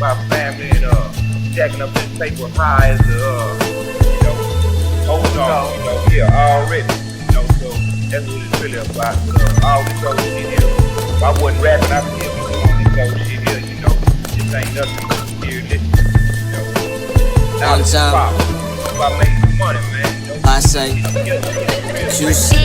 my family and uh, jacking up this paper high as the, uh, you know, holding on, you know, here already. You know, so that's what it's really about. Uh, all this old shit here. If I wasn't rapping, I'd still be doing this old shit here, you know. This ain't nothing here, you know. Now One it's time. about, it's about I say, juicy.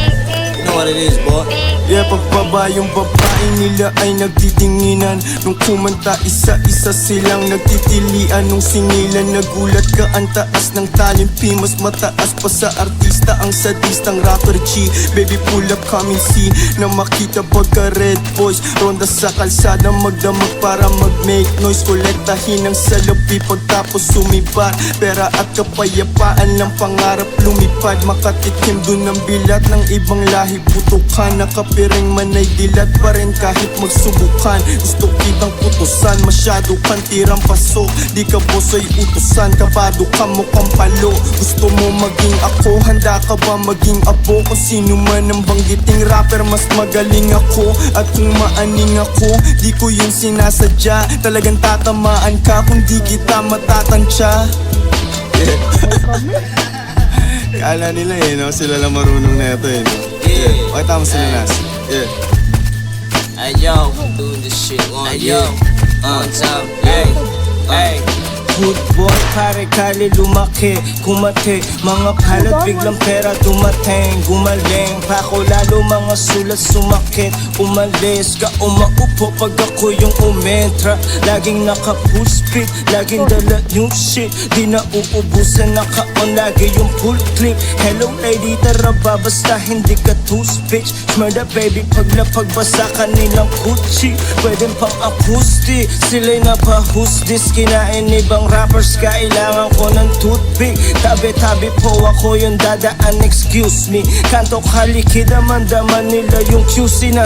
You know what it is, boy. Yeah, pagbaba yung babae nila ay nagtitinginan. Nung kumanta isa-isa silang nagtitilian. Nung singilan nagulat ka ang taas ng talimpi Mas mataas pa sa artista ang sadistang rapper G. Baby pull up come and see. Na makita pagka red boys Ronda sa kalsada magdamag para mag-make noise. Kolektahin ang salapi pagtapos sumipat Pera at kapayapaan lang pangarap lumipad. Makatikim dun ng bilat ng ibang lahi. Putukan nakapiring man ay dilat pa rin kahit magsubukan. Gusto kitang putusan masyado kang tirang paso. Di ka boss ay utusan kabado ka mukhang palo. Gusto mo maging ako handa ka ba maging apo Kung sino man ang banggiting rapper mas magaling ako. At kung maaning ako di ko yun sinasadya. Talagang tatamaan ka kung di kita matatansya Kala nila eh, no? Sila lang marunong na ito eh, no? Yeah. Pakita mo sila nas. Yeah. Hey yo, doing this shit on time, hey, hey. Good boy, pare kali lumaki Kumate, mga palad biglang pera dumating. Gumaling, pako lalo mga sulat sumakit. Umalis ka umaupo pag ako yung umentra Laging naka full speed, laging dala new shit. Di na uubusan, naka-on lagi yung full clip. Hello lady, tara ba? Basta hindi ka too speech Murder baby, paglapag basa kanilang Gucci Pwedeng pang acoustic, sila'y napahusdis Kinain ibang rappers, kailangan ko ng toothpick. Tabi-tabi po ako yung dadaan, excuse me. Kanto kalikid, daman nila yung QC na